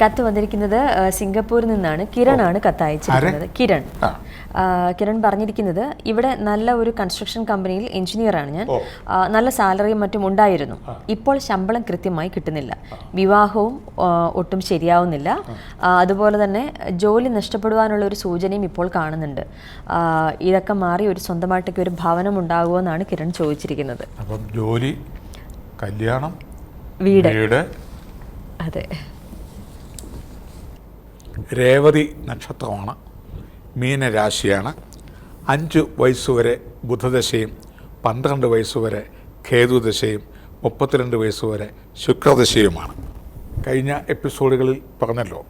കത്ത് വന്നിരിക്കുന്നത് സിംഗപ്പൂരിൽ നിന്നാണ്. കിരണാണ് കത്ത് അയച്ചിരിക്കുന്നത്. കിരൺ. കിരൺ പറഞ്ഞിരിക്കുന്നത് ഇവിടെ നല്ല ഒരു കൺസ്ട്രക്ഷൻ കമ്പനിയിൽ എഞ്ചിനീയറാണ് ഞാൻ. നല്ല സാലറിയും മറ്റും ഉണ്ടായിരുന്നു. ഇപ്പോൾ ശമ്പളം കൃത്യമായി കിട്ടുന്നില്ല. വിവാഹവും ഒട്ടും ശരിയാവുന്നില്ല. അതുപോലെ തന്നെ ജോലി നഷ്ടപ്പെടുവാനുള്ള ഒരു സൂചനയും ഇപ്പോൾ കാണുന്നുണ്ട്. ഇതൊക്കെ മാറി ഒരു സ്വന്തമായിട്ടൊക്കെ ഒരു ഭവനം ഉണ്ടാകുമോ എന്നാണ് കിരൺ ചോദിച്ചിരിക്കുന്നത്. അപ്പം ജോലി കല്യാണം വീട്. അതെ. രേവതി നക്ഷത്രമാണ് മീനരാശിയാണ്. അഞ്ച് വയസ്സുവരെ ബുധദശയും പന്ത്രണ്ട് വയസ്സുവരെ ഖേതുദശയും മുപ്പത്തിരണ്ട് വയസ്സുവരെ ശുക്രദശയുമാണ്. കഴിഞ്ഞ എപ്പിസോഡുകളിൽ പറഞ്ഞല്ലോ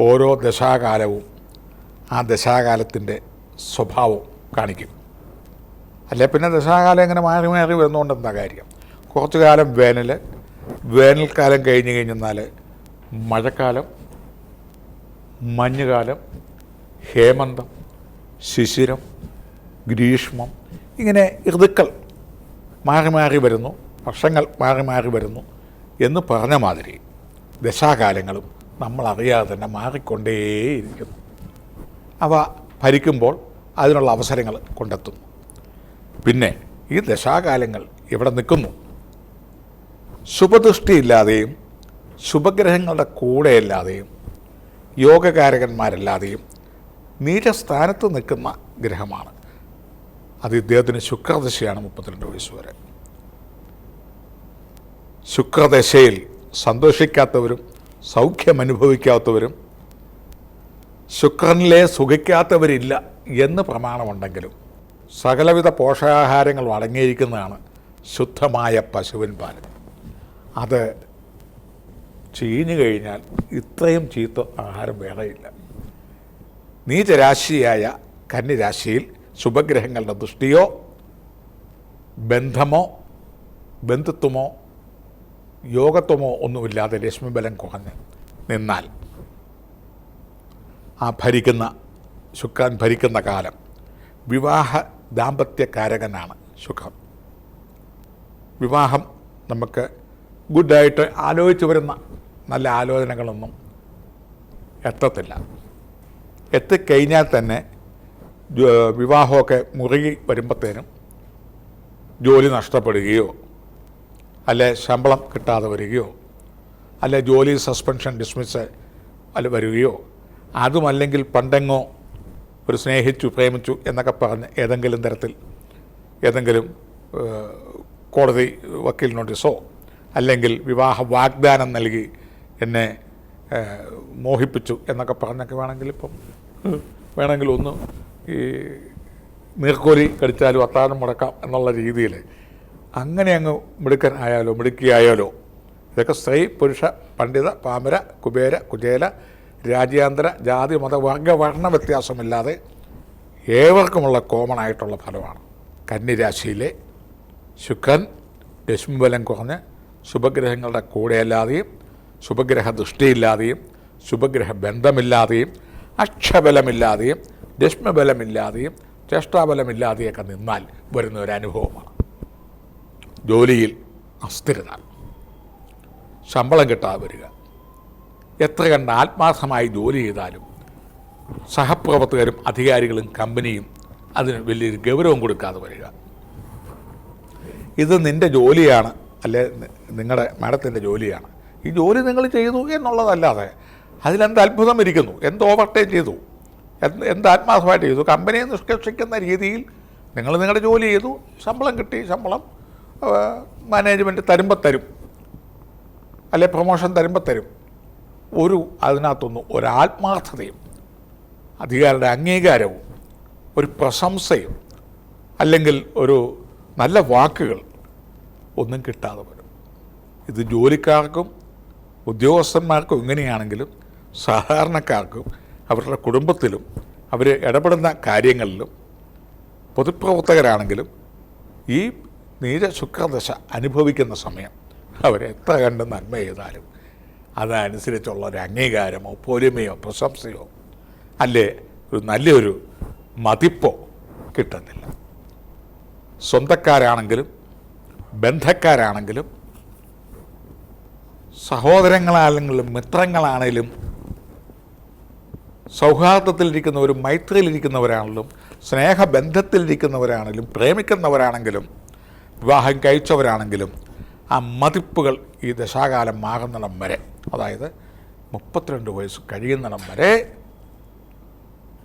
ഓരോ ദശാകാലവും ആ ദശാകാലത്തിന്റെ സ്വഭാവം കാണിക്കും അല്ലെ? പിന്നെ ദശാകാലം ഇങ്ങനെ മാറി മാറി വരുന്നുകൊണ്ട് എന്താ കാര്യം? കുറച്ചു കാലം വേനൽ വേനൽക്കാലം കഴിഞ്ഞ് കഴിഞ്ഞെന്നാൽ മഴക്കാലം മഞ്ഞുകാലം ഹേമന്തം ശിശിരം ഗ്രീഷ്മം ഇങ്ങനെ ഋതുക്കൾ മാറി മാറി വരുന്നു വർഷങ്ങൾ മാറി മാറി വരുന്നു എന്ന് പറഞ്ഞ മാതിരി ദശാകാലങ്ങളും നമ്മൾ അറിയാതെ തന്നെ മാറിക്കൊണ്ടേയിരിക്കുന്നു. അവ ഭരിക്കുമ്പോൾ അതിനുള്ള അവസരങ്ങൾ കൊണ്ടെത്തുന്നു പിന്നെ ഈ ദശാകാലങ്ങൾ ഇവിടെ നിൽക്കുന്നു? ശുഭദൃഷ്ടിയില്ലാതെയും ശുഭഗ്രഹങ്ങളുടെ കൂടെയല്ലാതെയും യോഗകാരകന്മാരല്ലാതെയും നീചസ്ഥാനത്ത് നിൽക്കുന്ന ഗ്രഹമാണ്. അത് ഇദ്ദേഹത്തിന് ശുക്രദശയാണ് മുപ്പത്തിരണ്ട് വയസ്സ് വരെ. ശുക്രദശയിൽ സന്തോഷിക്കാത്തവരും സൗഖ്യം അനുഭവിക്കാത്തവരും ശുക്രനിലെ സുഖിക്കാത്തവരില്ല എന്ന് പ്രമാണമുണ്ടെങ്കിലും സകലവിധ പോഷകാഹാരങ്ങളും അടങ്ങിയിരിക്കുന്നതാണ് ശുദ്ധമായ പശുവിൻ പാൽ അത് ചീഞ്ഞു കഴിഞ്ഞാൽ ഇത്രയും ചീത്ത ആഹാരം വേറെയില്ല. നീചരാശിയായ കന്നിരാശിയിൽ ശുഭഗ്രഹങ്ങളുടെ ദൃഷ്ടിയോ ബന്ധമോ ബന്ധുത്വമോ യോഗത്വമോ ഒന്നുമില്ലാതെ ലക്ഷ്മിബലം കുറഞ്ഞ് നിന്നാൽ ആ ഭരിക്കുന്ന ശുക്രൻ ഭരിക്കുന്ന കാലം വിവാഹ ദാമ്പത്യകാരകനാണ് ശുക്രൻ. വിവാഹം നമുക്ക് ഗുഡായിട്ട് ആലോചിച്ച് വരുന്ന നല്ല ആലോചനകളൊന്നും എത്തത്തില്ല. എത്തിക്കഴിഞ്ഞാൽ തന്നെ വിവാഹമൊക്കെ മുറുകി വരുമ്പോഴത്തേനും ജോലി നഷ്ടപ്പെടുകയോ അല്ലെ ശമ്പളം കിട്ടാതെ വരികയോ അല്ലെ ജോലി സസ്പെൻഷൻ ഡിസ്മിസ് അല്ല വരികയോ അതുമല്ലെങ്കിൽ പണ്ടെങ്ങോ ഒരു സ്നേഹിച്ചു പ്രേമിച്ചു എന്നൊക്കെ പറഞ്ഞ് ഏതെങ്കിലും തരത്തിൽ ഏതെങ്കിലും കോടതി വക്കീൽ നോട്ടീസോ അല്ലെങ്കിൽ വിവാഹ വാഗ്ദാനം നൽകി എന്നെ മോഹിപ്പിച്ചു എന്നൊക്കെ പറഞ്ഞൊക്കെ വേണമെങ്കിൽ ഇപ്പം വേണമെങ്കിൽ ഒന്ന് ഈ നീർക്കോലി കടിച്ചാലും അത്താഴം മുടക്കാം എന്നുള്ള രീതിയിൽ അങ്ങനെ അങ്ങ് മിടുക്കൻ ആയാലോ മിടുക്കിയായാലോ ഇതൊക്കെ സ്ത്രീ പുരുഷ പണ്ഡിത പാമര കുബേര കുചേല രാജ്യാന്തര ജാതി മത വർഗ വർണ വ്യത്യാസമില്ലാതെ ഏവർക്കുമുള്ള കോമൺ ആയിട്ടുള്ള ഫലമാണ്. കന്നിരാശിയിലെ ശുക്രൻ രശ്മിബലം കുറഞ്ഞ് ശുഭഗ്രഹങ്ങളുടെ കൂടെയല്ലാതെയും ശുഭഗ്രഹ ദൃഷ്ടിയില്ലാതെയും ശുഭഗ്രഹ ബന്ധമില്ലാതെയും അക്ഷബലമില്ലാതെയും രശ്മബലമില്ലാതെയും ചേഷ്ടാബലമില്ലാതെയൊക്കെ നിന്നാൽ വരുന്ന ഒരു അനുഭവമാണ്. ജോലിയിൽ അസ്ഥിരത. ശമ്പളം കിട്ടാതെ വരിക. എത്ര കണ്ട ആത്മാർത്ഥമായി ജോലി ചെയ്താലും സഹപ്രവർത്തകരും അധികാരികളും കമ്പനിയും അതിന് വലിയൊരു ഗൗരവം കൊടുക്കാതെ വരിക. ഇത് നിന്റെ ജോലിയാണ് അല്ലെ നിങ്ങളുടെ മാഡത്തിന്റെ ജോലിയാണ്. ഈ ജോലി നിങ്ങൾ ചെയ്തു എന്നുള്ളതല്ലാതെ അതിലെന്ത് അത്ഭുതം ഇരിക്കുന്നു? എന്ത് ഓവർടൈം ചെയ്തു? എന്ത് എന്ത് ആത്മാർത്ഥമായിട്ട് ചെയ്തു? കമ്പനിയെ നിഷ്കർഷിക്കുന്ന രീതിയിൽ നിങ്ങൾ നിങ്ങളുടെ ജോലി ചെയ്തു. ശമ്പളം കിട്ടി. ശമ്പളം മാനേജ്മെന്റ് തരുമ്പോൾ തരും. അല്ലെ പ്രൊമോഷൻ തരുമ്പോൾ തരും. ഒരു അതിനകത്തൊന്നും ഒരാത്മാർത്ഥതയും അധികാരിയുടെ അംഗീകാരവും ഒരു പ്രശംസയും അല്ലെങ്കിൽ ഒരു നല്ല വാക്കുകൾ ഒന്നും കിട്ടാതെ വരും. ഇത് ജോലിക്കാർക്കും ഉദ്യോഗസ്ഥന്മാർക്കും ഇങ്ങനെയാണെങ്കിലും സാധാരണക്കാർക്കും അവരുടെ കുടുംബത്തിലും അവർ ഇടപെടുന്ന കാര്യങ്ങളിലും പൊതുപ്രവർത്തകരാണെങ്കിലും ഈ നീര ശുക്രദശ അനുഭവിക്കുന്ന സമയം അവരെത്ര കണ്ട് നന്മ ചെയ്താലും അതനുസരിച്ചുള്ള ഒരു അംഗീകാരമോ പൊരുമയോ പ്രശംസയോ അല്ലേ ഒരു നല്ലൊരു മതിപ്പോ കിട്ടുന്നില്ല. സ്വന്തക്കാരാണെങ്കിലും ബന്ധക്കാരാണെങ്കിലും സഹോദരങ്ങളാണെങ്കിലും മിത്രങ്ങളാണെങ്കിലും സൗഹാർദ്ദത്തിലിരിക്കുന്നവരും മൈത്രിയിലിരിക്കുന്നവരാണെങ്കിലും സ്നേഹബന്ധത്തിലിരിക്കുന്നവരാണെങ്കിലും പ്രേമിക്കുന്നവരാണെങ്കിലും വിവാഹം കഴിച്ചവരാണെങ്കിലും ആ മതിപ്പുകൾ ഈ ദശാകാലം മാറുന്നിടം വരെ അതായത് മുപ്പത്തിരണ്ട് വയസ്സ് കഴിയുന്നിടം വരെ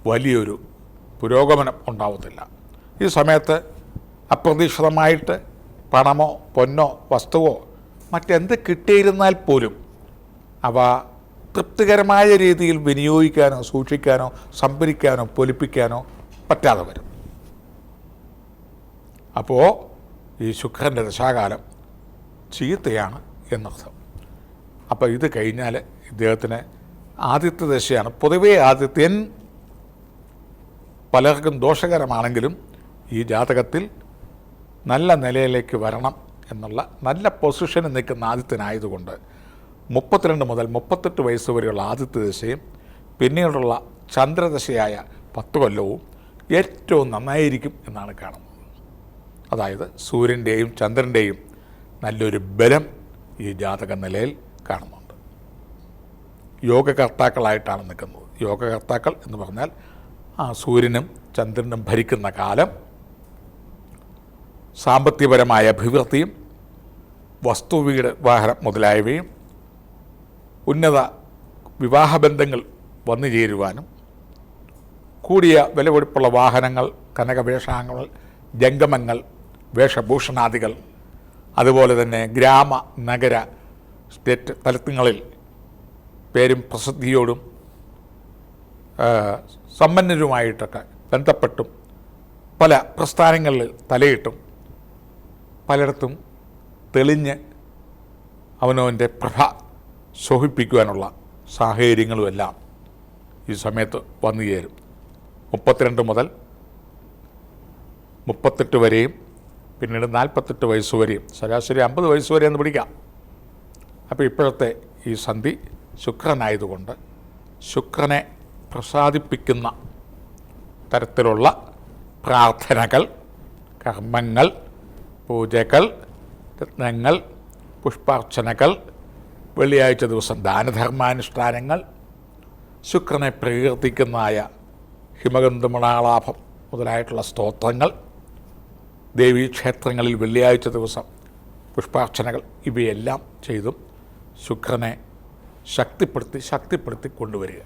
വലിയൊരു പുരോഗമനം ഉണ്ടാവത്തില്ല. ഈ സമയത്ത് അപ്രതീക്ഷിതമായിട്ട് പണമോ പൊന്നോ വസ്തുവോ മറ്റെന്ത് കിട്ടിയിരുന്നാൽ പോലും അവ തൃപ്തികരമായ രീതിയിൽ വിനിയോഗിക്കാനോ സൂക്ഷിക്കാനോ സംഭരിക്കാനോ പൊലിപ്പിക്കാനോ പറ്റാതെ വരും. അപ്പോൾ ഈ ശുക്രന്റെ ദശാകാലം ചീത്തയാണ് എന്നർത്ഥം. അപ്പോൾ ഇത് കഴിഞ്ഞാൽ ഇദ്ദേഹത്തിന് ആദ്യത്തെ ദശയാണ് പൊതുവേ ആദിത്യൻ പലർക്കും ദോഷകരമാണെങ്കിലും ഈ ജാതകത്തിൽ നല്ല നിലയിലേക്ക് വരണം എന്നുള്ള നല്ല പൊസിഷനിൽ നിൽക്കുന്ന ആദിത്യനായതുകൊണ്ട് മുപ്പത്തിരണ്ട് മുതൽ മുപ്പത്തെട്ട് വയസ്സ് വരെയുള്ള ആദിത്യ ദശയും പിന്നീടുള്ള ചന്ദ്രദശയായ പത്ത് കൊല്ലവും ഏറ്റവും നന്നായിരിക്കും എന്നാണ് കാണുന്നത്. അതായത് സൂര്യന്റെയും ചന്ദ്രന്റെയും നല്ലൊരു ബലം ഈ ജാതക നിലയിൽ കാണുന്നുണ്ട്. യോഗകർത്താക്കളായിട്ടാണ് നിൽക്കുന്നത്. യോഗകർത്താക്കൾ എന്ന് പറഞ്ഞാൽ ആ സൂര്യനും ചന്ദ്രനും ഭരിക്കുന്ന കാലം സാമ്പത്തികപരമായ അഭിവൃദ്ധിയും വസ്തുവീട് വാഹനം മുതലായവയും ഉന്നത വിവാഹബന്ധങ്ങൾ വന്നു ചേരുവാനും കൂടിയ വിലപിടിപ്പുള്ള വാഹനങ്ങൾ കനകവേഷാങ്ങൾ ജംഗമങ്ങൾ വേഷഭൂഷണാദികൾ അതുപോലെ തന്നെ ഗ്രാമ നഗര സ്റ്റേറ്റ് തലത്തിങ്ങളിൽ പേരും പ്രസിദ്ധിയോടും സമ്പന്നരുമായിട്ടൊക്കെ ബന്ധപ്പെട്ടും പല പ്രസ്ഥാനങ്ങളിൽ തലയിട്ടും പലയിടത്തും തെളിഞ്ഞ് അവനവന്റെ പ്രഭ ശോഭിപ്പിക്കുവാനുള്ള സാഹചര്യങ്ങളുമെല്ലാം ഈ സമയത്ത് വന്നു ചേരും. മുപ്പത്തിരണ്ട് മുതൽ മുപ്പത്തെട്ട് വരെയും പിന്നീട് നാൽപ്പത്തെട്ട് വയസ്സ് വരെയും ശരാശരി അമ്പത് വയസ്സ് വരെ എന്ന് പിടിക്കാം അപ്പോൾ ഇപ്പോഴത്തെ ഈ സന്ധി ശുക്രനായതുകൊണ്ട് ശുക്രനെ പ്രസാദിപ്പിക്കുന്ന തരത്തിലുള്ള പ്രാർത്ഥനകൾ കർമ്മങ്ങൾ പൂജകൾ രത്നങ്ങൾ പുഷ്പാർച്ചനകൾ വെള്ളിയാഴ്ച ദിവസം ദാനധർമാനുഷ്ഠാനങ്ങൾ ശുക്രനെ പ്രകീർത്തിക്കുന്നതായ ഹിമഗന്ധമണാളാഭം മുതലായിട്ടുള്ള സ്തോത്രങ്ങൾ ദേവീക്ഷേത്രങ്ങളിൽ വെള്ളിയാഴ്ച ദിവസം പുഷ്പാർച്ചനകൾ ഇവയെല്ലാം ചെയ്തും ശുക്രനെ ശക്തിപ്പെടുത്തി ശക്തിപ്പെടുത്തി കൊണ്ടുവരിക.